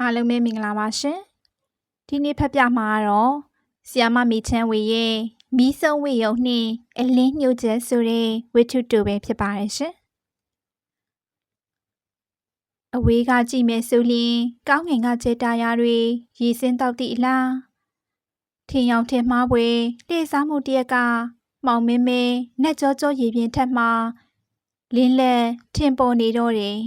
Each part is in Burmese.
အားလုံးပဲမင်္ဂလာပါရှင်ဒီနေ့ဖတ်ပြမှာကတော့ဆီယာမမီချမ်းဝေရဲ့မီးစုံဝေယုံနှင့်အလင်းညှို့ချက်ဆိုတဲ့ဝိထုတူပဲဖြစ်ပါတယ်ရှင်အဝေးကကြည့်မယ်ဆိုရင်ကောင်းငင်ကကျေတာယာတွေရေစင်းတောက်သည့်အလားထင်ရောင်ထင်မှားပွဲလှည့်စားမှုတရက်ကမောင်မင်းမင်းနှက်ကြောကြောရေပြင်ထက်မှလင်းလက်ထင်ပေါ်နေတော့တယ်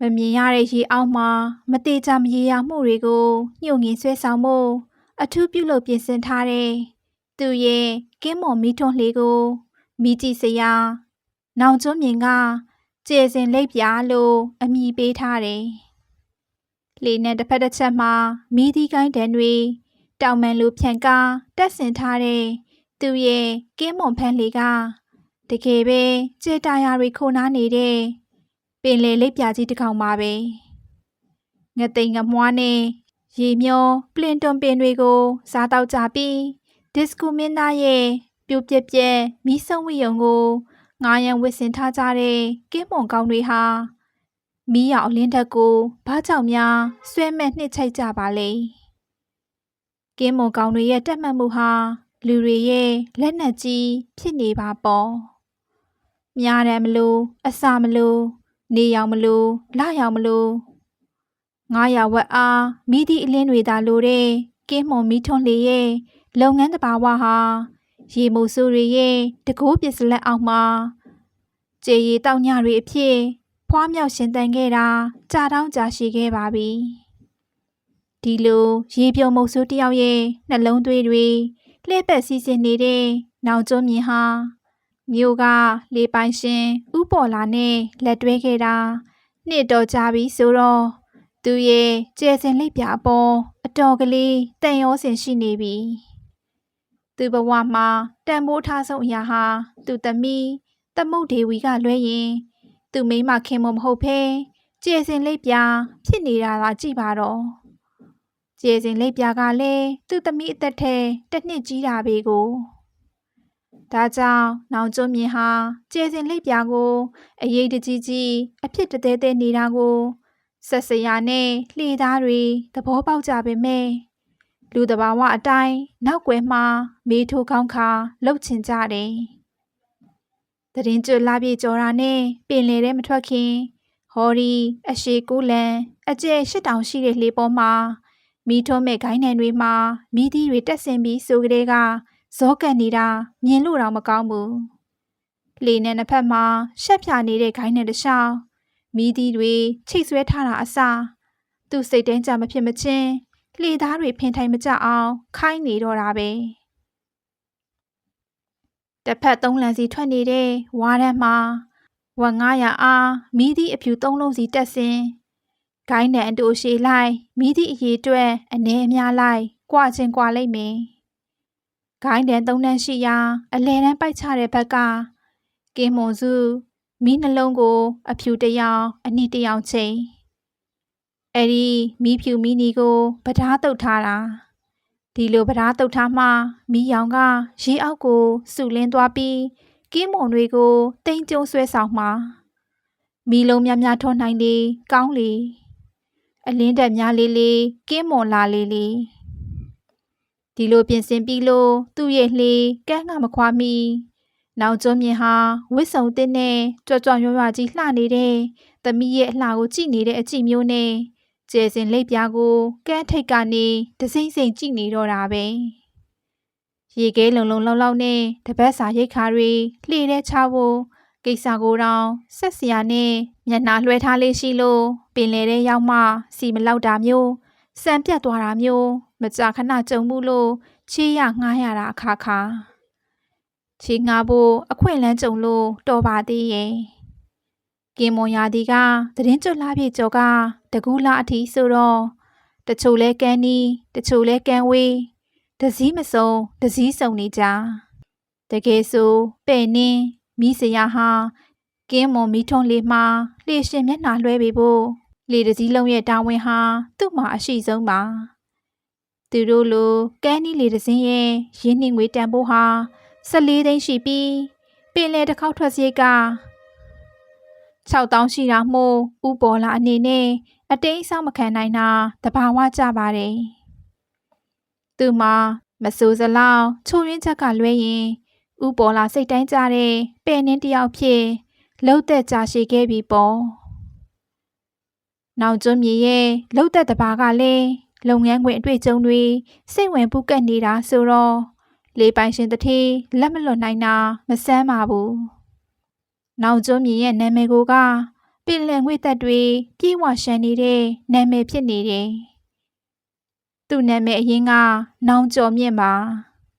မမြင်ရတဲ့ရေအောက်မှာမတေချာမရေရာမှုတွေကိုညှို့ငင်ဆွဲဆောင်မှုအထူးပြုလုပ်ပြင်ဆင်ထားတဲ့သူရဲ့ကင်းမွန်မီထွန်းလေးကိုမိကြည့်စရာနောင်ကျွန်းမြင်ကကျေစင်လိပ်ပြာလို့အမည်ပေးထားတယ်။လေနဲ့တစ်ဖက်တစ်ချက်မှာမီးဒီကိုင်းတန်တွေတောင်မန်လိုဖြန်ကားတက်ဆင်ထားတဲ့သူရဲ့ကင်းမွန်ဖန်းလေးကတကယ်ပဲကျေတာယာတွေခိုနားနေတဲ့ပ င်လေလိပ်ပြာကြီးတစ်ကောင်ပါပဲ။ငသိင်ငမွားနဲ့ရေမျောပလင်တွန်ပင်တွေကိုစားတော့ကြပြီးဒစ်ကူမင်းသားရဲ့ပြိုပြက်ပြက်မီးဆုံဝိယုံကိုငားရန်ဝစ်စင်ထားကြတဲ့ကင်းမွန်ကောင်းတွေဟာမီးရောင်အလင်းဓာတ်ကိုဘာကြောင့်များဆွဲမဲ့နှစ်ချိတ်ကြပါလဲကင်းမွန်ကောင်းတွေရဲ့တက်မှတ်မှုဟာလူတွေရဲ့လက်နက်ကြီးဖြစ်နေပါပေါ့များတယ်မလို့အစာမလို့ နေရောင်မလို့လရောင်မလို့ငားရဝက်အားမိသည့်အလင်းတွေသာလိုတဲ့ကင်းမွန်မီထွန်းလေးရဲ့လုပ်ငန်းတဘာဝဟာရေမိုးဆိုးတွေရဲ့တကိုးပစ္စလက်အောက်မှာကျေရီတောက်ညတွေအဖြစ်ဖွားမြောက်ရှင်တန်ခဲ့တာကြာတောင်းကြာရှိခဲ့ပါပြီဒီလိုရေပြုံမုတ်ဆိုးတယောက်ရဲ့နှလုံးသွေးတွေလှည့်ပတ်စီးစင်နေတဲ့နောင်ကျွန်းမြင်ဟာ မြို့ကလေပိုင်ရှင်ဥပေါ်လာနဲ့လက်တွဲခဲ့တာနှစ်တော်ကြာပြီဆိုတော့သူရဲ့ကျဲစင်လိပ်ပြအပေါ်အတော်ကလေးတန်ရောစင်ရှိနေပြီသူဘဝမှာတန်ဖိုးထားဆုံးအရာဟာသူသမီးသမုတ်ဒေဝီကလွဲရင်သူမိမခင်မမဟုတ်ဖဲကျဲစင်လိပ်ပြဖြစ်နေတာကကြည့်ပါတော့ကျဲစင်လိပ်ပြကလည်းသူသမီးအသက်ထဲတစ်နှစ်ကြီးတာပဲကို ဒါကြောင့်နောင်ကျွန်းမြင်ဟာကျဲစင်လိပ်ပြကိုအရေးတကြီးကြီးအဖြစ်တသေးသေးနေတာကိုဆက်စရာနဲ့လှေသားတွေသဘောပေါက်ကြပေမဲ့လူတဘာဝအတိုင်းနောက်ွယ်မှာမေးထိုးကောင်းခါလှုပ်ချင်ကြတယ်။တရင်ကျွလာပြေကြော်တာနဲ့ပင်လေထဲမထွက်ခင်ဟော်ရီအရှိကူလန်အကျဲရှစ်တောင်ရှိတဲ့လှေပေါ်မှာမိထုံးမဲ့ခိုင်းနံတွေမှာမိသီးတွေတက်ဆင်ပြီးဆိုကြတဲ့က ဇောကန်နေတာမြင်လို့တော့မကောင်းဘူး။လေနဲ့နှစ်ဖက်မှာရှက်ဖြာနေတဲ့ခိုင်းနံတစ်လျှောက်မိသီးတွေချိတ်ဆွဲထားတာအစားသူ့စိတ်တိုင်းကြမဖြစ်မချင်းလှေသားတွေဖင်ထိုင်မကြအောင် ခိုင်းနေတော့တာပဲတစ်ဖက်သုံးလန်စီထွက်နေတဲ့ဝါရမ်းမှာဝက်900အားမိသည့်အဖြူသုံးလုံးစီတက်စင်ဂိုင်းနဲ့အတူရှည်လိုက်မိသည့်အရေးအတွက်အနေအများလိုက်ကြွချင်းကြွလိုက်မယ် ဂိုင်းတန်သုံးတန်းရှိရာအလဲတန်းပိုက်ချတဲ့ဘက်ကကင်းမွန်စုမိနှလုံးကို အဖြူတယောင်အနီတယောင်ချိန်အဲ့ဒီမိဖြူမိနီကိုပဓာတုတ်ထားတာဒီလိုပဓာတုတ်ထားမှမိရောင်ကရေအောက်ကိုစုလင်းသွားပြီးကင်းမွန်တွေကိုတိမ်ကျုံဆွဲဆောင်မှာမိလုံးများများထွန်းနိုင်လေကောင်းလေအလင်းတက်များလေးလေးကင်းမွန်လာလေးလေး ဒီလိုပြင်ဆင်ပြီးလို့သူ့ရဲ့လှေကန်းကမခွာမီနောက်ကျွန်းမြင်ဟာဝစ်စုံတင်းနဲ့ကြွကြွရွရွကြီးလှနေတဲ့သမီးရဲ့အလှကိုကြည့်နေတဲ့အကြည့်မျိုးနဲ့ကျဲစင်လိပ်ပြားကိုကန်းထိတ်ကနေတစိမ့်စိမ့်ကြည့်နေတော့တာပဲရေခဲလုံလုံလောက်လောက်နဲ့တပတ်စာရိတ်ခါတွေလှေတဲ့ချဖို့ကိစ္စကိုတောင်ဆက်စရာနဲ့မျက်နှာလွှဲထားလေးရှိလို့ပင်လေတဲ့ရောက်မှစီမလောက်တာမျိုး စံပြတ်သွားတာမျိုးမကြာခဏကြုံမှုလို့ချေးရငှားရတာအခါခါချေးငှားဖို့အခွင့်လန်းကြုံလို့တော်ပါသေးရဲ့ကင်မွန်ရာဒီကသတင်းကြွလာပြေကျော်ကတကူလာအထီးဆိုတော့တချို့လဲကန်းနီးတချို့လဲကန်းဝေးတစည်းမစုံတစည်းစုံနေကြတကယ်ဆိုပဲ့နင်းမိစရာဟာကင်းမွန်မီထုံးလေးမှာလှေရှင်မျက်နှာလွှဲပေးဖို့ လေတစည်းလုံးရဲ့တာဝန်ဟာသူ့မှာအရှိဆုံးပါသူတို့လိုကန်းနီးလေတစင်းရဲ့ရင်းနှီးငွေတန်ဖိုးဟာ14သိန်းရှိပြီးပင်လယ်တစ်ခေါက်ထွက်စရိတ်က6000ရှိတာမို့ဥပေါ်လာအနေနဲ့အတိတ်အဆောင်မခံနိုင်တာတဘာဝကြပါတယ်။သူမှာမစိုးစလောက်ချိုရင်းချက်ကလွဲရင်ဥပေါ်လာစိတ်တိုင်းကြတဲ့ပဲ့နှင်းတယောက်ဖြစ်လှုပ်သက်ကြရှိခဲ့ပြီပေါ့။ နောက်ကျွန်းမြေရဲ့လှုပ်သက်တဘာကလည်းလုပ်ငန်းခွင်အတွေ့အကြုံတွေစိတ်ဝင်ပူကတ်နေတာဆိုတော့လေပိုင်ရှင်တတိလက်မလွတ်နိုင်တာမဆန်းပါဘူး။နောက်ကျွန်းမြေရဲ့နာမည်ကိုကပင်လယ်ငွေသက်တွေပြေးဝရှမ်းနေတဲ့နာမည်ဖြစ်နေတယ်။သူ့နာမည်အရင်ကနောင်ကျော်မြင့်ပါ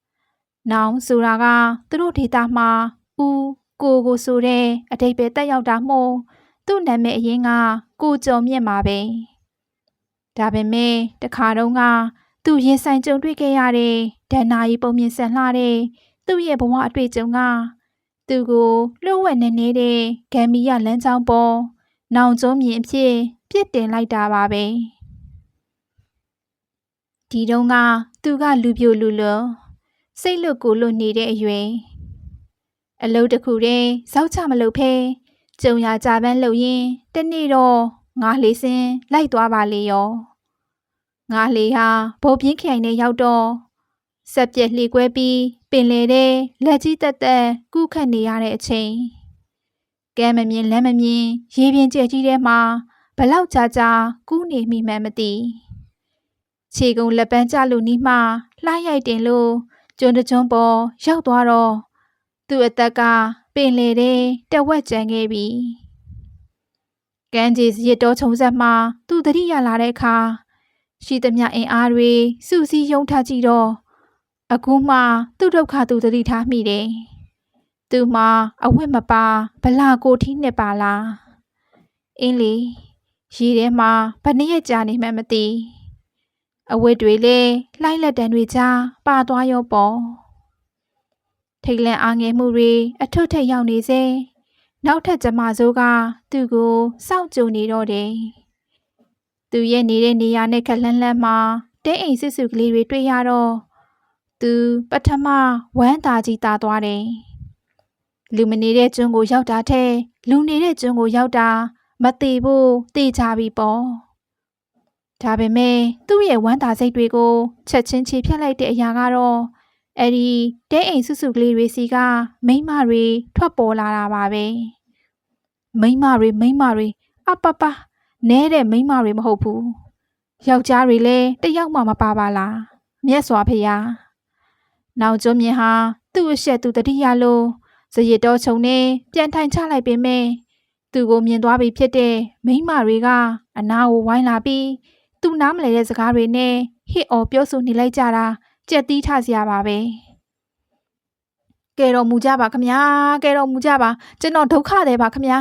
။နောင်ဆိုတာကသူတို့ဒေတာမှာဦးကိုကိုဆိုတဲ့အတိတ်ပဲတက်ရောက်တာမို့ သူ့နာမည်အရင်ကကိုကျော်မြင့်ပါပဲ။ဒါပေမဲ့တခါတုန်းကသူရင်ဆိုင်ကြုံတွေ့ခဲ့ရတဲ့ဒဏ္ဍာရီပုံမြင်ဆန်လှတဲ့သူ့ရဲ့ဘဝအတွေ့အကြုံကသူကိုလှုပ်ဝက်နေနေတဲ့ဂမ်မီယာလမ်းကြောင်းပေါ်နောင်ကျုံးမြင်အဖြစ်ပြစ်တင်လိုက်တာပါပဲဒီတုန်းကသူကလူပြိုလူလွန်စိတ်လွတ်ကိုလွတ်နေတဲ့အရွယ်အလုပ်တစ်ခုတည်းဇောက်ချမလုပ်ဖဲ ကြုံရကြပန်းလုပ်ရင်တနေ့တော့ငါလေးစင်လိုက်သွားပါလေရောငါလေးဟာဘိုးပြင်းခိုင်နဲ့ရောက်တော့ဆက်ပြက်လှေကွဲပြီးပင်လေတဲ့လက်ကြီးတက်တက်ကူးခတ်နေရတဲ့အချိန်ကဲမမြင်လမ်းမမြင်ရေပြင်ကျဲကြီးထဲမှာဘလောက်ကြာကြာကူးနေမိမှန်းမသိခြေကုံလက်ပန်းကျလို့နီးမှလှရိုက်တင်လို့ကျွန်းတကျွန်းပေါ်ရောက်သွားတော့သူ့အသက်က ပင်လေတဲ့တဝက်ကျန်ခဲ့ပြီကန်းကြီးရစ်တော်ခြုံဆက်မှသူတတိရလာတဲ့အခါရှိသမျှအင်အားတွေစုစည်းယုံထကြည့်တော့အခုမှသူ့ဒုက္ခသူတတိထားမိတယ်။သူမှအဝတ်မပါဗလာကိုထီးနှစ်ပါလား။အင်းလီရေထဲမှာဘယ်နှစ်ရက်ကြာနေမှမသိ။အဝတ်တွေလည်းလှိုက်လက်တံတွေကြားပါသွားရောပေါ့။ ထိတ်လန့်အားငယ်မှုတွေအထွတ်ထိပ်ရောက်နေစေ။နောက်ထပ်ကျမစိုးကသူ့ကိုစောင့်ကြိုနေတော့တယ်။သူရဲ့နေတဲ့နေရာနဲ့ခက်လှမ်းလှမ်းမှာတဲအိမ်စစ်စုကလေးတွေတွေ့ရတော့သူပထမဝမ်းသာကြီးတာသွားတယ်။လူမနေတဲ့ကျွန်းကိုရောက်တာထဲလူနေတဲ့ကျွန်းကိုရောက်တာမသေးဘူးသိကြပြီပေါ့။ဒါပေမဲ့သူ့ရဲ့ဝမ်းသာစိတ်တွေကိုချက်ချင်းချေဖြတ်လိုက်တဲ့အရာကတော့ အဲ့ဒီတဲအိမ်စုစုကလေးတွေစီကမိမတွေထွက်ပေါ်လာတာပါပဲ။မိမတွေမိမတွေအပပနဲတဲ့မိမတွေမဟုတ်ဘူး။ယောက်ျားတွေလည်းတယောက်မှမပါပါလား။မြတ်စွာဘုရားနောက်ကျွန်းမြင်ဟာသူ့အရှက်သူတတိယလို့ဇရစ်တော်ခြုံနဲ့ပြန်ထိုင်ချလိုက်ပေမဲ့သူကိုမြင်သွားပြီဖြစ်တဲ့မိမတွေကအနာကိုဝိုင်းလာပြီးသူနားမလဲတဲ့စကားတွေနဲ့ဟစ်အော်ပြောဆိုနေလိုက်ကြတာ ကြက်တီးထစရာပါပဲကဲတော်မူကြပါခမညာကဲတော်မူကြပါကျွန်တော်ဒုက္ခတယ်ပါခမညာ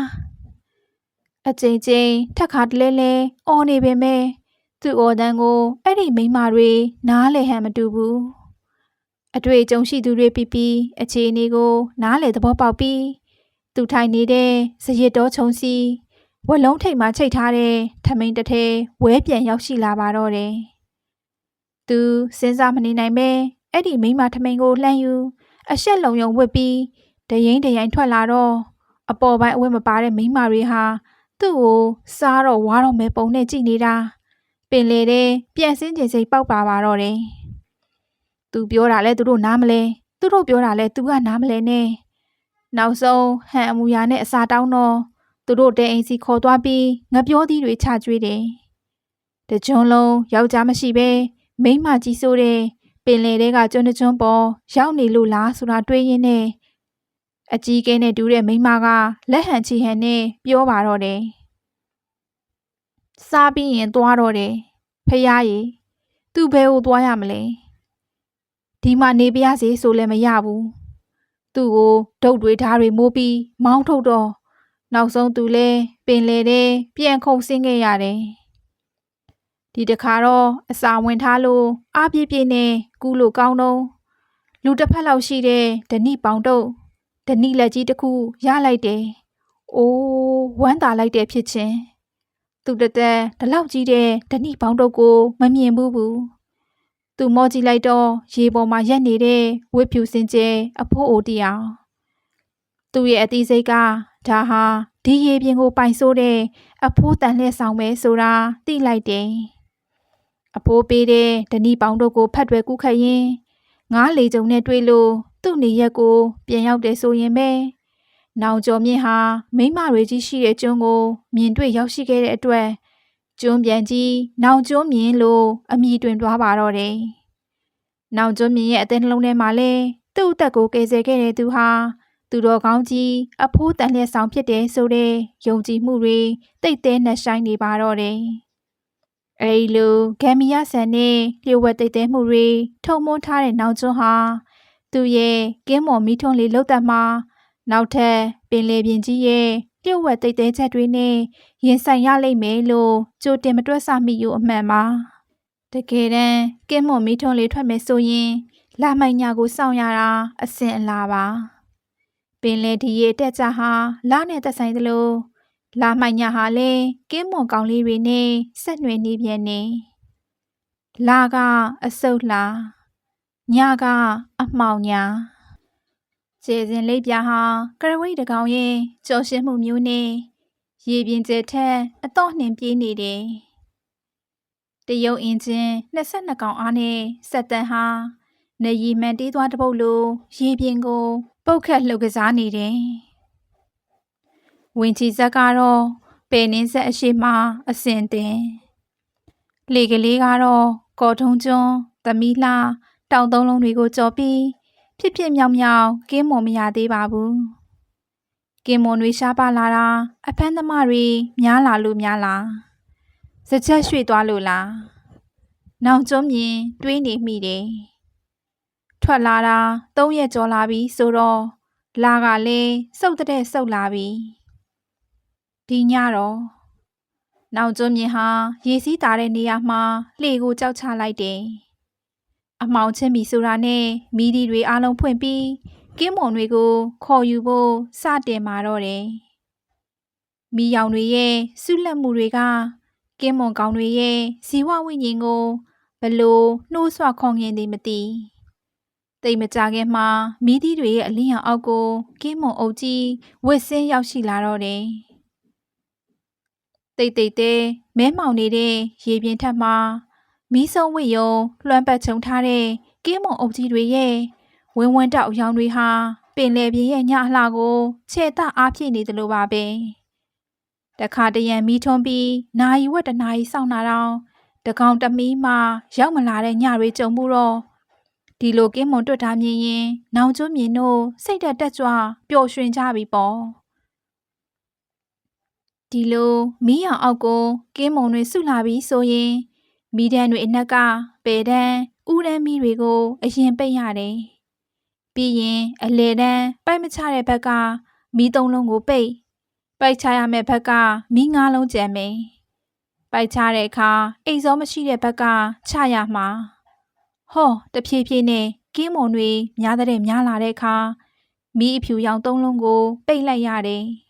အကျဉ်းချင်းထက်ခါတလဲလဲအော်နေပေမဲ့သူ့အော်တန်းကိုအဲ့ဒီမိမတွေနားလေဟန်မတူဘူးအတွေ့အကြုံရှိသူတွေပြီးပြီးအခြေအနေကို နားလေသဘောပေါက်ပြီးသူထိုင်နေတဲ့ဇရစ်တော်ခြုံစီဝက်လုံးထိပ်မှာချိတ်ထားတဲ့ထမိန်တထဲဝဲပြန်ရောက်ရှိလာပါတော့တယ်။ သူစဉ်းစားမနေနိုင်ပဲအဲ့ဒီမိမထမိန်ကိုလှမ်းယူအရှက်လုံယုံဝစ်ပြီးတရင်တရင်ထွက်လာတော့အပေါ်ပိုင်းအဝတ်မပါတဲ့မိမတွေဟာသူ့ကိုစားတော့ဝါတော့မဲပုံနဲ့ကြည်နေတာပင်လေတဲ့ပြန်စင်းချိန်စိတ်ပေါက်ပါပါတော့တယ်။သူပြောတာလဲသူတို့နားမလဲသူတို့ပြောတာလဲသူကနားမလဲနဲ့နောက်ဆုံးဟန်အမူအရာနဲ့အစာတောင်းတော့သူတို့တဲအိမ်စီခေါ်သွားပြီးငပြောသီးတွေချကျွေးတယ်တကြွန်းလုံးယောက်ျားမရှိပဲ မိန်းမကြီးဆိုတဲ့ပင်လယ်ထဲကကျွန်းကျွန်းပေါ်ရောက်နေလို့လားဆိုတာတွေးရင်းနဲ့အကြီးကဲနဲ့တူတဲ့မိန်းမကလက်ဟန်ချီဟန်နဲ့ပြောပါတော့တယ်စားပြီးရင်သွားတော့တယ်ဖះရီသူ့ဘဲကိုသွားရမလဲဒီမှာနေပြရစီဆိုလည်းမရဘူးသူ့ကိုဒုတ်တွေဓားတွေမိုးပြီးမောင်းထုတ်တော့နောက်ဆုံးသူလဲပင်လေတဲ့ပြန်ခုန်ဆင်းခဲ့ရတယ် ဒီတခါတော့အစာဝင်ထားလို့အားပြည့်ပြည့်နဲ့ကူးလို့ကောင်းတော့လူတစ်ဖက်လောက်ရှိတဲ့ဓနိပေါင်တုတ်ဓနိလက်ကြီးတစ်ခုရလိုက်တယ်။အိုးဝမ်းသာလိုက်တဲ့ဖြစ်ချင်းသူတသက်ဒီလောက်ကြီးတဲ့ဓနိပေါင်တုတ်ကိုမမြင်ဘူးဘူး။သူမောကြည့်လိုက်တော့ရေပေါ်မှာရက်နေတဲ့ဝစ်ဖြူစင်ကျဲအဖိုးအိုတရားသူ့ရဲ့အသီးစိတ်ကဒါဟာဒီရေပြင်ကိုပိုင်ဆိုးတဲ့အဖိုးတန်လှည့်ဆောင်ပဲဆိုတာသိလိုက်တယ်။ အဖိုးပေးတဲ့ဓနီပေါင်းတို့ကိုဖတ်တွယ်ကူးခတ်ရင်ငားလေကြုံနဲ့တွေ့လို့သူ့နေရက်ကိုပြန်ရောက်တယ်ဆိုရင်ပဲနောင်ကျော်မြင့်ဟာမိမတွေကြီးရှိတဲ့ကျွန်းကိုမြင်တွေ့ရောက်ရှိခဲ့တဲ့အတွက်ကျွန်းပြန်ကြီးနောင်ကျွန်းမြင်လို့အမိတွင်သွားပါတော့တယ်။နောင်ကျွန်းမြင်ရဲ့အသက်နှလုံးထဲမှာလဲသူ့အသက်ကိုကယ်ဆယ်ခဲ့တဲ့သူဟာသူတော်ကောင်းကြီးအဖိုးတန်လျက်ဆောင်ဖြစ်တယ်ဆိုတဲ့ယုံကြည်မှုတွေတိတ်တဲနှက်ဆိုင်နေပါတော့တယ်။ အဲဒီလိုဂမ်မီယာဆန်နဲ့လျှို့ဝှက်တိတ်တဲမှုတွေထုံမွန်းထားတဲ့နောက်ကျွန်းဟာသူ့ရဲ့ကင်းမော်မီထွန်းလေးလှုပ်သက်မှာနောက်ထပ်ပင်လေပြင်ကြီးရဲ့လျှို့ဝှက်တိတ်တဲချက်တွေနဲ့ရင်ဆိုင်ရလိမ့်မယ်လို့ကြိုတင်မတွက်ဆမိယူအမှန်ပါတကယ်တမ်းကင်းမော်မီထွန်းလေးထွက်မယ်ဆိုရင်လာမိုင်ညာကိုစောင့်ရတာအစင်အလာပါပင်လေဒီရဲ့တက်ကြဟာလာနဲ့သက်ဆိုင်သလို လာမိုင်ညာဟာလည်းကင်းမော်ကောင်လေးတွေနဲ့ဆက်နွယ်နေပြန်နေလာကအဆုတ်လာညကအမှောင်ညာကျေစင်လေးပြားဟာကရဝိတ်တကောင်ရဲ့ကြော်ရှင်းမှုမျိုးနဲ့ရေပြင်ကျဲထက်အတော့နှင်ပြေးနေတယ်တရုတ်အင်ဂျင်22ကောင်အားနဲ့စက်တန်ဟာနေရီမှန်တေးသွားတပုတ်လိုရေပြင်ကိုပုတ်ခတ်လှုပ်ကစားနေတယ် ဝင်ချီဇက်ကတော့ပယ်နှင်းဆက်အရှိမအစင်တင်လေကလေးကတော့ကော်ထုံးကျွန်းသမီးလှတောင်သုံးလုံးတွေကိုကြော်ပြီးဖြစ်ဖြစ်မြောင်မြောင်ကင်းမွန်မရသေးပါဘူးကင်းမွန်တွေရှားပါလာတာအဖမ်းသမားတွေများလာလို့များလားစကြက်ရွှေ့သွားလို့လားနောင်ကျွန်းမြင် တွေးနေမိတယ်ထွက်လာတာ၃ရက်ကျော်လာပြီဆိုတော့လာကလည်းစုတ်တဲ့စုတ်လာပြီ ဒီညတော့နောင်ကျွန်းမြင်ဟာရေစီးတာတဲ့နေရာမှာလှေကိုကြောက်ချလိုက်တယ်အမောင်ချင်းပြီဆိုတာနဲ့မီဒီတွေအားလုံးဖွင့်ပြီးကင်းမွန်တွေကိုခေါ်ယူဖို့စတင်มาတော့တယ်။မီရောင်တွေရဲ့ဆုလက်မှုတွေကကင်းမွန်ကောင်တွေရဲ့ဇီဝဝိညာဉ်ကိုဘလို့နှိုးဆွခေါငင်သည်မသိ။တိတ်မကြခင်မှာမီးသီးတွေရဲ့အလင်းရောင်အောက်ကိုကင်းမွန်အုပ်ကြီးဝစ်စင်းရောက်ရှိလာတော့တယ်။ တိတ်တိတ်တဲမဲမောင်နေတဲ့ရေပြင်ထက်မှာမီးဆုံးဝိယုံလွှမ်းပတ်ချုံထားတဲ့ကင်းမုံအုပ်ကြီးတွေရဲ့ဝင်းဝန်းတောက်ရောင်တွေဟာပင်လယ်ပြင်ရဲ့ညအလှကိုခြေတအားဖြစ်နေတယ်လို့ပါပဲတခါတရံမီးထွန်းပြီးနာယီဝက်တနာယီစောင့်နာတော့တကောင်တမီးမှရောက်မလာတဲ့ညတွေကြုံမှုတော့ဒီလိုကင်းမွန်တွတ်ထားမြင်ရင် နောင်ကျွမြင်တို့စိတ်တက်တက်ကြွပျော်ရွှင်ကြပြီပေါ့ ဒီလိုမီးရောင်အောက်ကိုကင်းမုံတွေဆုလာပြီးဆိုရင်မီးတန်းတွေအနက်ကပယ်တန်းဥရန်မီးတွေကို အရင်ပိတ်ရတယ်။ပြီးရင်အလေတန်းပိုက်မချတဲ့ဘက်ကမီးသုံးလုံးကိုပိတ်ပိုက်ချရမယ့်ဘက်ကမီးငါးလုံးကျန်မယ်။ပိုက်ချတဲ့အခါအိမ်စောမရှိတဲ့ဘက်ကချရမှာ။ဟောတဖြည်းဖြည်းနဲ့ကင်းမွန်တွေများတဲ့များလာတဲ့အခါမီးအဖြူရောင်သုံးလုံးကိုပိတ်လိုက်ရတယ်။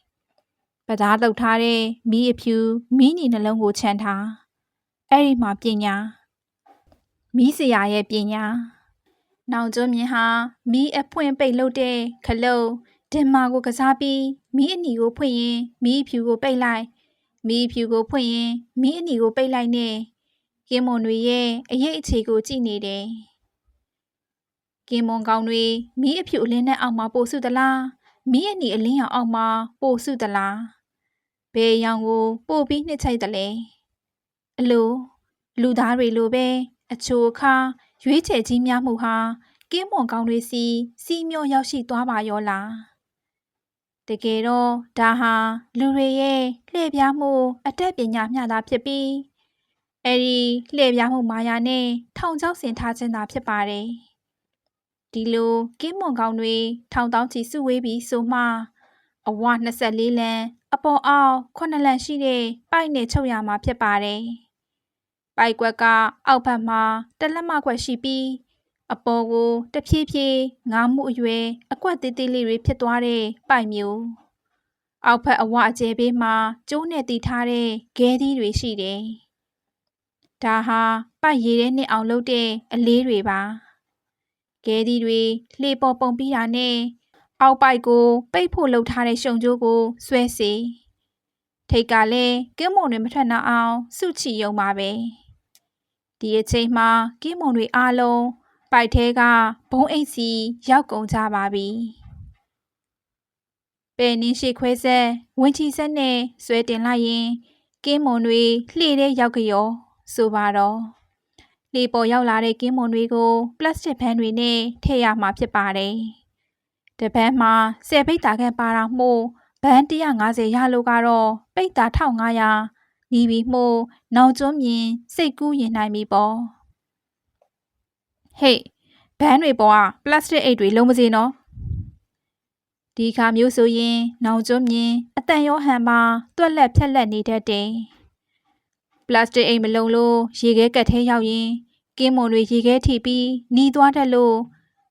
ပဓားတုတ်ထားတဲ့မီးအဖြူမီးနီနှလုံးကိုခြံထား။အဲ့ဒီမှာပညာမီးစရာရဲ့ပညာနောင်ကျွန်းမြင်ဟာမီးအဖွင့်ပိတ်လို့တဲ့ခလုတ်ဒင်မာကိုကစားပြီးမီးအနီကိုဖွင့်ရင်မီးဖြူကိုပိတ်လိုက်မီးဖြူကိုဖွင့်ရင်မီးအနီကိုပိတ်လိုက်နဲ့ကင်းမွန်တွေရဲ့အရေးအခြေကိုကြည့်နေတယ်ကင်းမွန်ကောင်တွေမီးအဖြူအလင်းနဲ့အောက်မှာပို့စုသလားမီးအနီအလင်းရောင်အောက်မှာပို့စုသလား ဘယ်ရောင်ကိုပို့ပြီးနှစ်ချိုက်တယ်လဲအလိုလူသားတွေလိုပဲအချိုအခါရွေးချယ်ကြီးများမှုဟာကင်းမွန်ကောင်းတွေစီစီမျောရောက်ရှိသွားပါရောလားတကယ်တော့ဒါဟာလူတွေရဲ့လှည့်ပြားမှု အတက်ပညာမျှတာဖြစ်ပြီးအဲ့ဒီလှည့်ပြားမှုမာယာနဲ့ထောင်ချောက်ဆင်ထားခြင်းသာဖြစ်ပါတယ်ဒီလိုကင်းမွန်ကောင်းတွေထောင်တောင်းချီစုဝေးပြီးဆိုမှ အဝ24လမ်းအပေါ်အောက်9လမ်းရှိတဲ့ပိုက်နဲ့ချုပ်ရမှာဖြစ်ပါတယ်ပိုက်ကွက်ကအောက်ဘက်မှာတလက်မကွက်ရှိပြီးအပေါ်ကိုတဖြည်းဖြည်းငါးမှုအရွယ်အကွက်သေးသေးလေးတွေဖြစ်သွားတဲ့ပိုက်မျိုးအောက်ဘက်အဝအကျဲဘေးမှာကျိုးနဲ့တီထားတဲ့ဂဲသီးတွေရှိတယ်။ဒါဟာပိုက်ရည်တဲ့နှစ်အောင်လုပ်တဲ့အလေးတွေပါ။ဂဲသီးတွေလှေပေါ်ပုံပြီးတာနဲ့ အောက်ပိုက်ကိုပိတ်ဖို့လှုပ်ထားတဲ့ရှုံကြိုးကိုဆွဲစီထိတ်ကလည်းကင်းမုံတွေမထွက်နောက်အောင်စုချီယုံပါပဲဒီအချိန်မှာကင်းမုံတွေအားလုံးပိုက်ထဲကဘုံအိတ်စီရောက်ကုန်ကြပါပြီပဲနင်းရှိခွဲဆက်ဝင်ချီဆက်နဲ့ဆွဲတင်လိုက်ရင်ကင်းမုံတွေလှေတဲ့ရောက်ကြောဆိုပါတော့လေပေါ်ရောက်လာတဲ့ကင်းမုံတွေကိုပလတ်စတစ်ဘန်းတွေနဲ့ထည့်ရမှာဖြစ်ပါတယ် တပန်းမှာဆယ်ပိတ်တာခန့်ပါတာမှုဘန်း150ရလို့ကတော့ပိတ်တာ1500နီးပြီးမှုနောက်ကျွန်းမြင်စိတ်ကူးရင်နိုင်ပြီပေါ့ဟေးဘန်းတွေပေါ်ကပလတ်စတစ်အိတ်တွေလုံးမစေနော်ဒီခါမျိုးဆိုရင်နောင်ကျွန်းမြင်အတန်ရောဟန်မှာတွက်လက်ဖြက်လက်နေတတ်တယ်ပလတ်စတစ်အိတ်မလုံးလို့ရေခဲကက်ထဲရောက်ရင်ကင်းမွန်တွေရေခဲထိပြီးหนีသွားတတ်လို့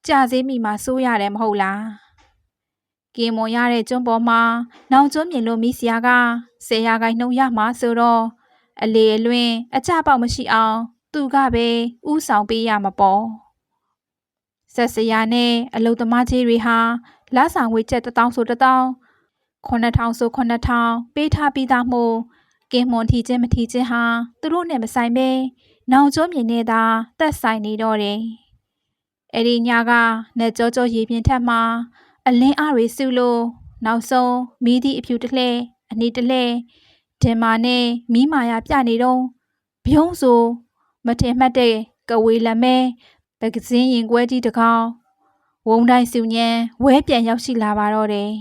ကြာစေးမိမှာစိုးရတယ်မဟုတ်လားကင်းမွန်ရတဲ့ကျွန်းပေါ်မှာနောင်ကျွန်းမြင်လို့မိစရာကဆယ်ရာခိုင်နှုန်းရမှာဆိုတော့အလေအလွင်အကြပေါက်မရှိအောင် သူကပဲဥဆောင်ပေးရမှာပေါ့ဆက်စရာနဲ့အလုသမားကြီးတွေဟာလဆောင်ဝေးချက်1000ဆို1000 9000ဆို9000ပေးထားပြီးသားမို့ကင်းမွန်ထီချင်းမထီချင်းဟာသူတို့နဲ့မဆိုင်ပဲနောင်ကျိုးမြင်နေတာတက်ဆိုင်နေတော့တယ် အဲ့ဒီညကနဲ့ကြောကြောရေပြင်ထက်မှာအလင်းအားတွေစုလို့နောက်ဆုံးမီးသည့်အဖြူတစ်လှဲအနီးတစ်လှဲဒင်မာနဲ့မီးမာယာပြနေတော့ဘုံဆိုမထင်မှတ်တဲ့ကဝေလမဲပကစင်းရင်ကွဲကြီးတကောင်ဝုံတိုင်းစုညံဝဲပြန်ရောက်ရှိလာပါတော့တယ်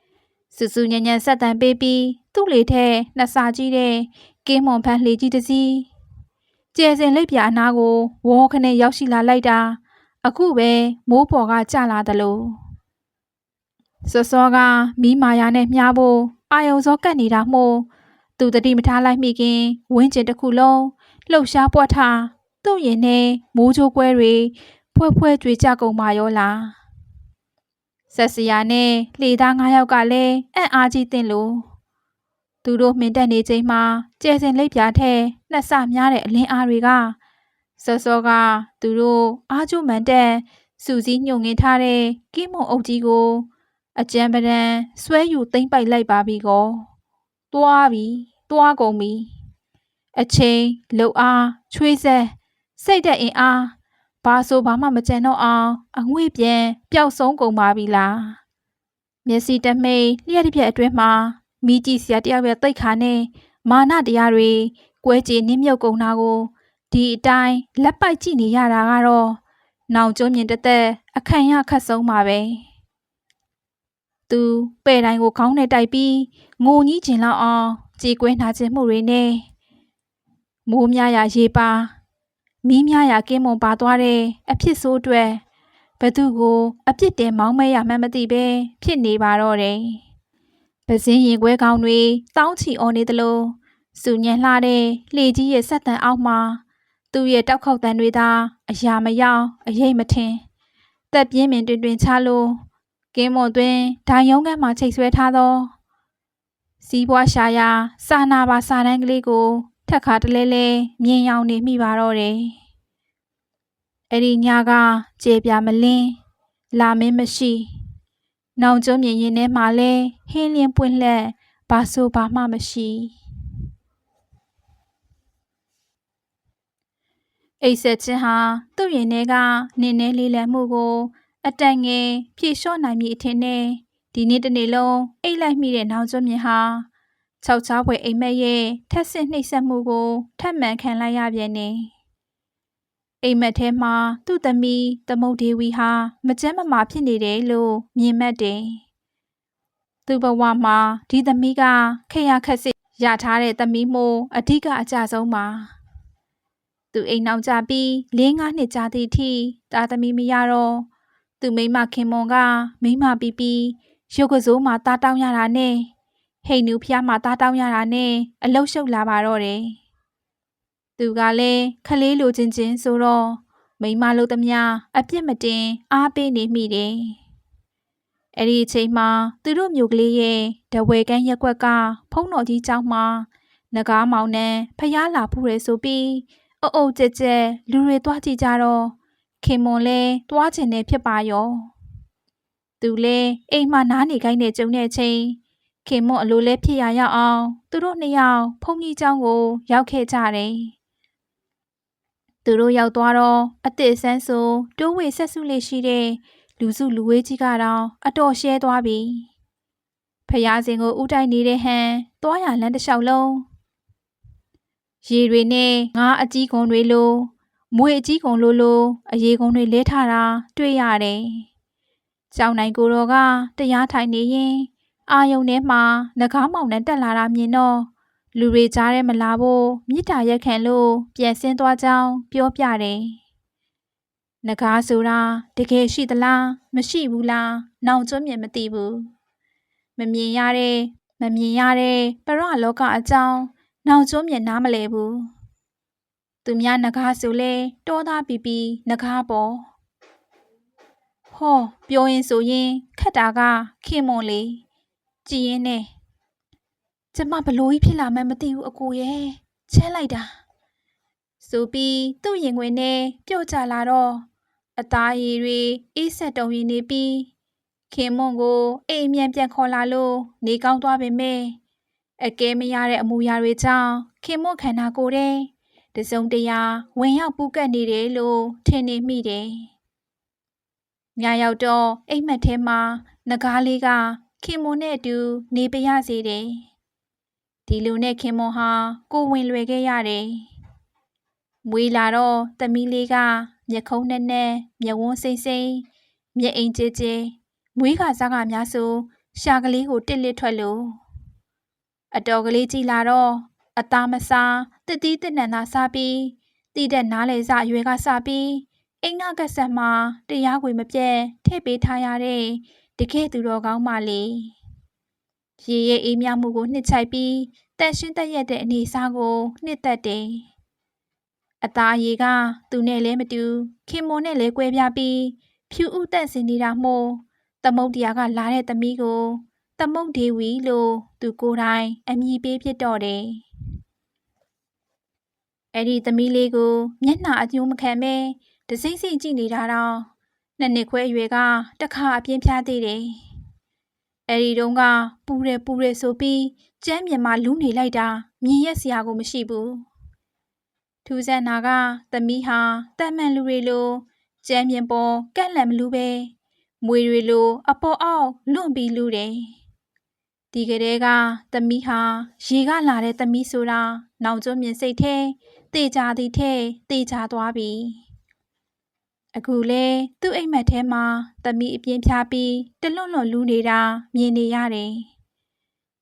။စူစူညံညံဆက်တန်ပေးပြီးသူ့လေထဲနှစ်စာကြီးတဲ့ကင်းမွန်ဖန်းလှေကြီးတစ်စီးကျဲစင်လက်ပြအနာကိုဝေါခနဲ့ရောက်ရှိလာလိုက်တာ အခုပဲမိုးပေါ်ကကျလာတယ်လို့စောစောကမီးမာယာနဲ့မြားဖို့အာယုံစောကတ်နေတာမို့သူတတိမထားလိုက်မိခင်ဝင်းကျင်တစ်ခုလုံးလှုပ်ရှားပွက်ထားသူ့ရင်နဲ့မိုးချိုးကွဲတွေဖွဲဖွဲကြွေကြကုန်ပါရောလားဆက်စရာနဲ့လှေသား၅ယောက်ကလည်းအံ့အားကြီးတင်လို့သူတို့မှင်တက်နေချိန်မှာကျဲစင်လိပ်ပြားထဲနှစ်ဆများတဲ့အလင်းအားတွေက စောစောကသူတို့အားကျမှန်တက်စူစည်းညှို့ငင်ထားတဲ့ကင်းမုံအုပ်ကြီးကိုအကြံပဒံဆွဲယူသိမ့်ပိုက်လိုက်ပါပြီကောတွားပြီတွားကုန်ပြီအချိန်လှုပ်အားချွေးဆက်စိတ်တဲ့အင်အားဘာဆိုဘာမှမကြံတော့အောင်အငွေ့ပြန်ပျောက်ဆုံးကုန်ပါပြီလားမျက်စိတမိတ်လျှက်တစ်ပြက်အတွင်းမှာမိကြည့်စရာတယောက်ရဲ့တိတ်ခါနဲ့မာနတရားတွေကွဲကြေနင်းမြုပ်ကုန်တာကို ဒီအတိုင်းလက်ပိုက်ကြည့်နေရတာကတော့နောင်ကျုံးမြင်တသက်အခန့်ရခတ်ဆုံးပါပဲသူပဲ့တိုင်းကိုခေါင်းနဲ့တိုက်ပြီးငိုကြီးကျင်လောက်အောင်ကြေကွဲနာကျင်မှုတွေနဲ့မိုးများရာရေပါမီးများရာကင်းမွန်ပါသွားတဲ့အဖြစ်ဆိုးအတွက်ဘသူကိုအပြစ်တင်မောင်းမဲရမှန်းမသိပဲဖြစ်နေပါတော့တယ်။ပစင်းရင်ခွဲကောင်းတွေတောင်းချီအော်နေသလိုစူညံလှတဲ့လှေကြီးရဲ့ဆက်တန်အောက်မှာ သူ့ရဲ့တောက်ခေါက်တန်တွေသာအရာမရောက်အရေးမထင်တက်ပြင်းပင်တွင်တွင်ချလို့ကင်းမွန်သွင်းဒိုင်ယုံကမှချိတ်ဆွဲထားသောစီးပွားရှာယာစာနာပါစာတန်းကလေးကိုထက်ခါတလဲလဲမြင်ရောင်နေမိပါတော့တယ်။အဲ့ဒီညကကြေပြမလင်းလာမင်းမရှိ နောင်ကျုံမြင်ရင်ထဲမှာလဲဟင်းလင်းပွင့်လက်ဘာဆိုဘာမှမရှိ အိတ်ဆက်ချင်းဟာသူ့ရင်ထဲကနင်းနေလေးလံမှုကို အတန်ငယ်ဖြည့်လျှော့နိုင်မိအထင်နဲ့ဒီနေ့တနေ့လုံးအိတ်လိုက်မိတဲ့နောင်ကျွန်းမြင်ဟာခြောက်ချားပွဲအိမ်မက်ရဲ့ထက်ဆင့်နှိပ်စက်မှုကိုထပ်မံခံလိုက်ရပြန်နေအိမ်မက်ထဲမှာသူ့သမီးသမုတ်ဒေဝီဟာမကြမ်းမမာဖြစ်နေတယ်လို့မြင်မှတ်တယ်သူ့ဘဝမှာဒီသမီးကခေရခက်စစ်ရထားတဲ့သမီးမို့အဓိကအကြဆုံးပါ သူအိမ်နောက်ကြပြီး၄-၅နှစ်ကြာသည့်အထိတာသမီးမရတော့သူမိမခင်မွန်ကမိမပီပီရုပ်ကစိုးမှာတားတောင်းရတာနဲ့ဟိတ်နူဖျားမှာသားတောင်းရတာနဲ့အလုတ်ရှုပ်လာပါတော့တယ်။သူကလည်းခလေးလိုချင်းချင်းဆိုတော့မိမလို့သမျှအပြစ်မတင် အားပေးနေမိတယ်။အဲ့ဒီအချိန်မှာသူတို့မျိုးကလေးရဲ့တဝဲကန်းရက်ွက်ကဖုံးတော်ကြီးเจ้าမှာငကားမောင်နဲ့ဖျားလာဖူးရဲဆိုပြီး အုပ်အုပ်ကြက်ကြက်လူတွေတွားကြည့်ကြတော့ခင်မွန်လဲတွားချင်နေဖြစ်ပါရော။သူလဲအိမ်မှာနားနေခိုင်းနေကြုံတဲ့အချိန် ခင်မွန်အလိုလဲဖြစ်ရရောက်အောင်သူတို့နှစ်ယောက်ဖုန်ကြီးเจ้าကို ရောက်ခဲ့ကြတယ်သူတို့ရောက်သွားတော့အစ်စ်ဆန်းဆိုတိုးဝေဆက်စုလေးရှိတဲ့လူစုလူဝေးကြီးကတော့အတော်ရှဲသွားပြီဖျားစင်ကိုဥတိုက်နေတဲ့ဟန်သွားရလမ်းတစ်လျှောက်လုံး ရေတွေနဲ့ငါးအကြီးကုံတွေလိုမွေအကြီးကုံလိုလိုအရေကုံတွေလဲထားတာတွေ့ရတယ်။ကျောင်းနိုင်ကိုတော်ကတရားထိုင်နေရင်အာယုန်ထဲမှာငကားမောင်နဲ့တက်လာတာမြင်တော့လူတွေကြားထဲမလာဖို့မြစ်တာရက်ခံလို့ပြန်ဆင်းသွားကြောင်းပြောပြတယ်။ငကားဆိုတာတကယ်ရှိသလားမရှိဘူးလားနောင်ကျွမ်းမြင်မသိဘူး။မမြင်ရတဲ့မမြင်ရတဲ့ပရလောကအကြောင်း နောက်ကျွမ်းမြင်နားမလဲဘူးသူများငကားဆိုလဲတောသားပီပီငကားပေါ်ဟောပြောရင်ဆိုရင်ခက်တာကခင်မွန်လေကြည်ရင်နဲ့ကျမဘလို့ကြီးဖြစ်လာမှန်းမသိဘူးအကိုရဲ့ချဲလိုက်တာဆိုပြီးသူ့ရင်ခွင်နဲ့ပြုတ်ကြလာတော့အသားရည်တွေအေးဆက်တုံရင်နေပြီးခင်မွန်ကိုအိမ်မြန်ပြန်ခေါ်လာလို့နေကောင်းသွားပေမဲ့ အကဲမရတဲ့အမူအရာတွေကြောင့်ခင်မွန်ခန္ဓာကိုယ်တဲ့တစုံတရာဝင်ရောက်ပူးကတ်နေတယ်လို့ထင်နေမိတယ်။ညရောက်တော့အိမ်မက်ထဲမှာငကားလေးကခင်မွန်နဲ့အတူနေပရစေတယ်။ဒီလူနဲ့ခင်မွန်ဟာကိုဝင်လွယ်ခဲ့ရတယ်။မွေးလာတော့သမီးလေးကမျက်ခုံးနဲ့နဲ့မျက်ဝန်းစိမ့်စိမ့်မျက်အိမ်ကျဲကျဲမွေးကစားကများဆိုရှာကလေးကိုတစ်လစ်ထွက်လို့ အတော်ကလေးကြည်လာတော့အသားမစားတတိတနန်သာစားပြီးတည်တဲ့နားလေစအရွယ်ကစပြီးအင်္ဂကဆက်မှာတရားခွေမပြတ်ထည့်ပေးထားရတဲ့တကယ်သူတော်ကောင်းမလေးရေရဲ့အေးမြမှုကိုနှစ်ချိုက်ပြီးတန်ရှင်းတက်ရက်တဲ့အနေအစားကိုနှစ်သက်တယ်အသားရည်ကသူနဲ့လဲမတူခင်မွန်နဲ့လဲကွဲပြားပြီးဖြူဥတက်စင်နေတာမို့သမုတ်တရားကလာတဲ့သမီးကို သမုတ်ဒေဝီလို့သူကိုယ်တိုင် အမည်ပေးဖြစ်တော့တယ်အဲ့ဒီသမီးလေးကို မျက်နှာအကျိုးမခံမဲတစိမ့်စိမ့်ကြည့်နေတာတော့နှစ်နှစ်ခွဲအရွယ်ကတခါအပြင်းပြသေးတယ်အဲ့ဒီတုန်းကပူတယ်ပူတယ်ဆိုပြီးကျမ်းမြင်မှလူးနေလိုက်တာမြင်ရက်စရာကိုမရှိဘူးထူးဆန်းနာကသမီးဟာတန်မှန်လူတွေလိုကျမ်းမြင်ပေါ်ကန့်လန့်မလူပဲမွေတွေလိုအပေါ်အောက်လွန့်ပြီးလူတယ် ဒီကလေးကသမီးဟာရေကလာတဲ့သမီးဆိုတာနောင်ကျွမြင်စိတ်ထဲတေချာသည်ထဲတေချာသွားပြီအခုလဲသူ့အိမ်မက်ထဲမှာသမီးအပြင်းဖြားပြီးတလွန့်လွန့်လူးနေတာမြင်နေရတယ်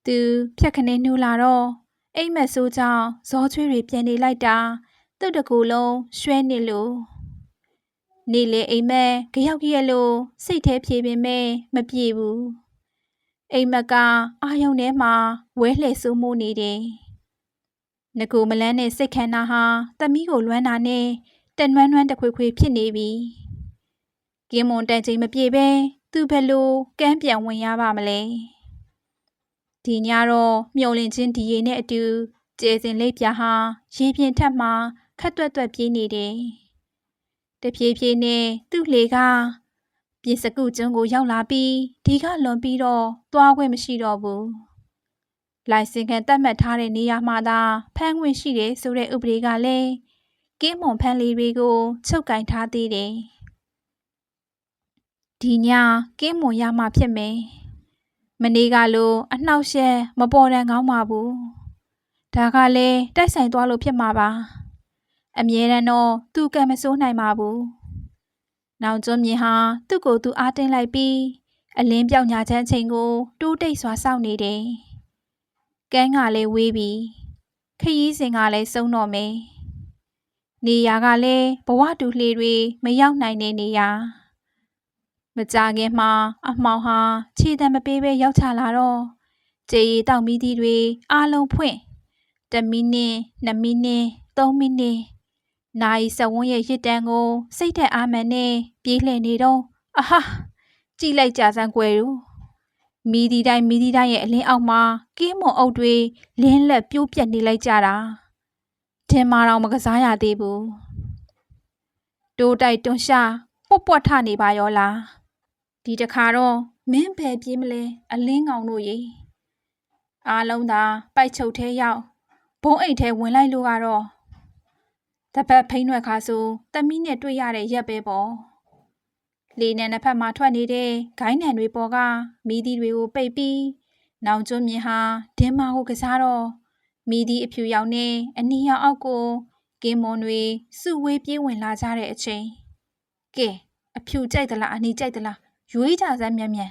သူဖြက်ခနဲနှူးလာတော့အိမ်မက်ဆိုးကြောင့်ဇောချွေးတွေပြန်နေလိုက်တာသူ့တကူလုံးရွှဲနေလို့နေလေအိမ်မက်ကြောက်ကြီးရလို့စိတ်แท้ဖြေပင်မဲ့မပြေဘူး အိမ်မက်ကအာယုံထဲမှာဝဲလှည့်ဆူမှုနေတယ်။ငကူမလန်းနဲ့စိတ်ခန္ဓာဟာတမီးကိုလွမ်းတာနဲ့တနွမ်းနွမ်းတခွေခွေဖြစ်နေပြီ။ကင်းမွန်တန်ချိန်မပြေပဲသူဘယ်လိုကမ်းပြန်ဝင်ရပါမလဲ။ဒီညတော့မြုံလင်ချင်းဒီရီနဲ့အတူကျဲစင်လေးပြဟာရေပြင်ထက်မှခက်တွက်တွက်ပြေးနေတယ်။တဖြည်းဖြည်းနဲ့သူ့လေက ပြင်စကုကျွန်းကိုရောက်လာပြီးဒီကလွန်ပြီးတော့သွားခွင့်မရှိတော့ဘူးလိုင်စင်ခံတတ်မှတ်ထားတဲ့နေရာမှာသာဖမ်းခွင့်ရှိတယ်ဆိုတဲ့ဥပဒေကလည်းကင်းမွန်ဖမ်းလေးတွေကိုချုပ်ကင်ထားသေးတယ်ဒီညကင်းမွန်ရမှဖြစ်မယ်မနေ့ကလိုအနှောက်ယှက်မပေါ်တန်ကောင်းပါဘူးဒါကလည်းတိုက်ဆိုင်သွားလို့ဖြစ်မှာပါအမြဲတမ်းတော့သူကံမစိုးနိုင်ပါဘူး နောင်ကျွန်းမြင်ဟာသူ့ကိုယ်သူအားတင်းလိုက်ပြီးအလင်းပြောင်ညာချမ်းချိန်ကိုတိုးတိတ်စွာစောင့်နေတယ်။ကန်းကလည်းဝေးပြီးခရီးစဉ်ကလည်းစုံတော့မယ်။နေရာကလည်းဘဝတူလှေတွေမရောက်နိုင်တဲ့နေရာ။မကြခင်မှာအမှောင်ဟာခြေတံမပေးပဲရောက်ချလာတော့ကြေရီတောက်မီးသီးတွေအားလုံးဖွင့်1မိနစ်2မိနစ်3မိနစ် နိုင်စဝန်းရဲ့ရစ်တန်းကို စိတ်သက်အားမှန်နဲ့ပြေးလှည့်နေတော့အဟာကြည့်လိုက်ကြစမ်းကွယ်တို့မီဒီတိုင်းမီဒီတိုင်းရဲ့အလင်းအောက်မှာကင်းမွန်အုပ်တွေလင်းလက်ပြိုးပြက်နေလိုက်ကြတာတင်မာတော့မကစားရသေးဘူးတိုးတိုက်တွန်းရှာပွတ်ပွတ်ထနေပါရောလားဒီတခါတော့မင်းပဲပြေးမလဲအလင်းကောင်တို့ရေအားလုံးသာပိုက်ချုပ်ထဲရောက်ဘုံအိတ်ထဲဝင်လိုက်လို့ကတော့ တပတ်ဖိနှွက်ခါဆိုတမီးနဲ့တွေ့ရတဲ့ရက်ပဲပေါ့လေနဲ့နှစ်ဖက်မှာထွက်နေတဲ့ဂိုင်းနံတွေပေါ်ကမီးဒီတွေကိုပိတ်ပြီးနောင်ကျွန်းမြင်ဟာဒင်းမာကိုကစားတော့မီးဒီအဖြူရောင်နဲ့အနီရောင်အောက်ကိုကင်းမွန်တွေစုဝေးပြေးဝင်လာကြတဲ့အချိန်ကဲအဖြူကြိုက်သလားအနီကြိုက်သလားရွေးကြစမ်းမြန်မြန်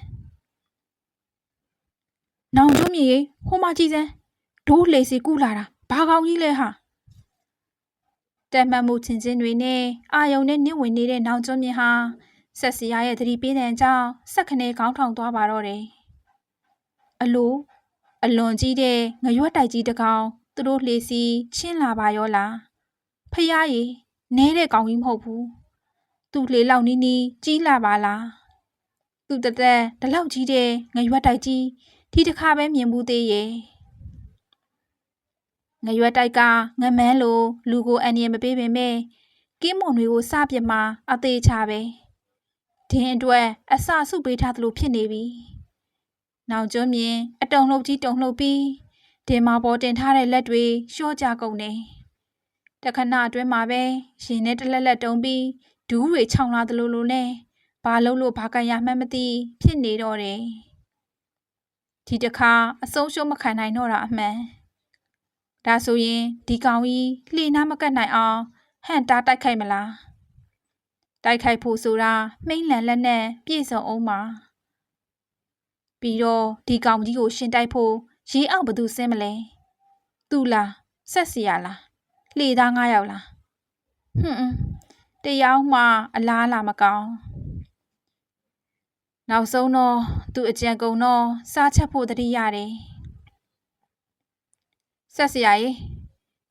နောင်ကျွမ်းမြေရေဟိုမကြည့်စမ်းဒိုးလေစီကုလာတာဘာကောင်ကြီးလဲဟာ တက်မှတ်မှုချင်းချင်းတွေနဲ့အာယုံနဲ့နင့်ဝင်နေတဲ့နောင်ကျွမ်းမြေဟာဆက်စီရရဲ့သတိပေးတဲ့ကြောင့်စက်ခနဲခေါင်းထောင်သွားပါတော့တယ်အလိုအလွန်ကြီးတဲ့ငရွက်တိုက်ကြီးတစ်ကောင်သူတို့လေစီချင်းလာပါရောလားဖះရီနဲတဲ့ကောင်ကြီးမဟုတ်ဘူးသူ့လေလောက်နီးနီးကြီးလာပါလားသူ့တသက်ဒီလောက်ကြီးတဲ့ငရွက်တိုက်ကြီးဒီတစ်ခါပဲမြင်ဘူးသေးရဲ့ ငရွက်တိုက်ကငမန်းလိုလူကိုအန်ရမပေးပင်မဲ့ကင်းမွန်တွေကိုစပြစ်မှာအသေးချပဲဒင်းအတွက်အစစုပေးထားသလိုဖြစ်နေပြီနောက်ကျွန်းမြင်အတုံလှုပ်ကြီးတုံလှုပ်ပြီးဒင်းမပေါ်တင်ထားတဲ့လက်တွေရှော့ကြကုန်နေတခဏအတွင်းမှာပဲရင်နဲ့တလက်လက်တုံပြီးဒူးတွေခြောင်လာသလိုလိုနဲ့ဘာလို့လို့ဘာကရမှန်းမသိဖြစ်နေတော့တယ်ဒီတစ်ခါအဆုံးရှုံးမခံနိုင်တော့တာအမှန် ဒါဆိုရင်ဒီကောင်ကြီးလှေနာမကတ်နိုင်အောင်ဟန်တားတိုက်ခိုက်မလားတိုက်ခိုက်ဖို့ဆိုတာမိမ့်လန်လက်နဲ့ပြည့်စုံအောင်ပါပြီးတော့ဒီကောင်ကြီးကိုရှင်တိုက်ဖို့ရေးအောင်ဘသူစင်းမလဲသူလားဆက်စီရလားလှေသား9ယောက်လားဟွန်းတရားမှအလားလာမကောင်းနောက်ဆုံးတော့သူအကြံကုန်တော့စားချက်ဖို့တတိရတယ် ဆက်စရာကြီး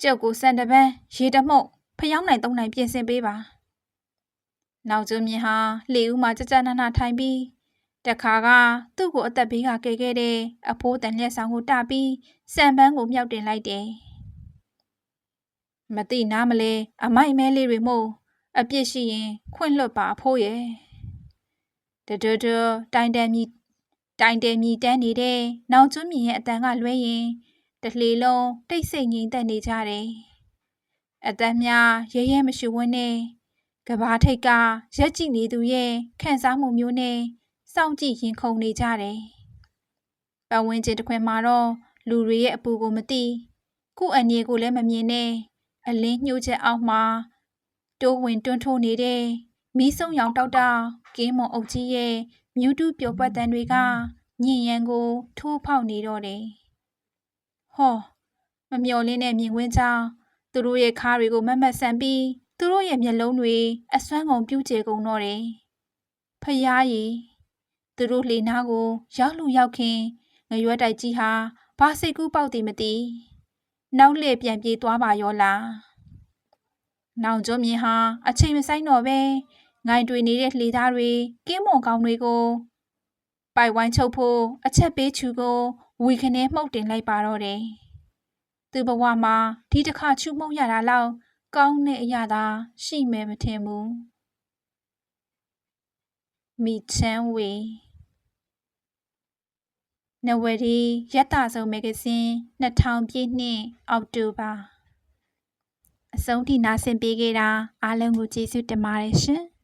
ကျုပ်ကိုစံတပန်းရေတမှုတ်ဖျောင်းနိုင်သုံးနိုင်ပြင်ဆင်ပေးပါနောက်ကျွန်းမြင်ဟာလေဦးမှာကြကြနာနာထိုင်ပြီးတခါကသူ့ကိုအသက်ဘေးကကယ်ခဲ့တဲ့အဖိုးတန်လက်ဆောင်ကိုတပြီးစံပန်းကိုမြောက်တင်လိုက်တယ်မသိနားမလဲအမိုက်မဲလေးတွေမို့အပြစ်ရှိရင်ခွင့်လွတ်ပါအဖိုးရဲ့တဒဒတိုင်တန်မြီတိုင်တယ်မြီတန်းနေတဲ့နောင်ကျွန်းမြင်ရဲ့အတန်ကလွဲရင် တလှေလုံးတိတ်ဆိတ်ငြိမ်သက်နေကြတယ်။အတန်များရဲရဲမရှိဝန်းနဲ့ကဘာထိတ်ကရက်ကြည့်နေသူရဲ့ခံစားမှုမျိုးနဲ့စောင့်ကြည့်ရင်ခုန်နေကြတယ်။ပတ်ဝန်းကျင်တစ်ခွင်မှာတော့လူတွေရဲ့အပူကိုမသိခုအနေကိုလည်းမမြင်နဲ့အလင်းညှိုးချက်အောက်မှာတိုးဝင်တွန်းထိုးနေတဲ့မီးစုံရောင်တောက်တောက်ကင်းမွန်အုပ်ကြီးရဲ့မြူးတူးပျော်ပွက်တန်တွေကညင်ရန်ကိုထိုးဖောက်နေတော့တယ်။ ဟောမမျော်လင်းတဲ့မြင်ကွင်းကြောင့်သူတို့ရဲ့ခါးတွေကိုမတ်မတ်ဆန်ပြီးသူတို့ရဲ့မျက်လုံးတွေအစွမ်းကုန်ပြုတ်ကျကုန်တော့တယ်။ဖယားရီသူတို့လှေနာကို ရောက်လူရောက်ခင်ငရွက်တိုက်ကြီးဟာဘာစိတ်ကူးပေါက်တည်မသိနောက်လှည့်ပြန်ပြေးသွားပါရောလား။နောင်ကျွန်းမြင်ဟာအချိန်မဆိုင်တော့ပဲငိုင်တွေနေတဲ့လှေသားတွေကင်းမွန်ကောင်းတွေကိုပိုက်ဝိုင်းချုပ်ဖို့အချက်ပေးချူကို ဝီခနဲမှုတ်တင်လိုက်ပါတော့တယ်။သူ့ဘဝမှာဒီတစ်ခါချူမှုတ်ရတာလောက်ကောင်းတဲ့အရာသာရှိမယ်မထင်ဘူး။မိချမ်းဝေနဝရီရတ္တဆုံမဂ္ဂဇင်း2000ပြည့်နှစ်အောက်တိုဘာအဆုံးထိနာဆင်ပေးခဲ့တာအားလုံးကိုကျေးဇူးတင်ပါတယ်ရှင်။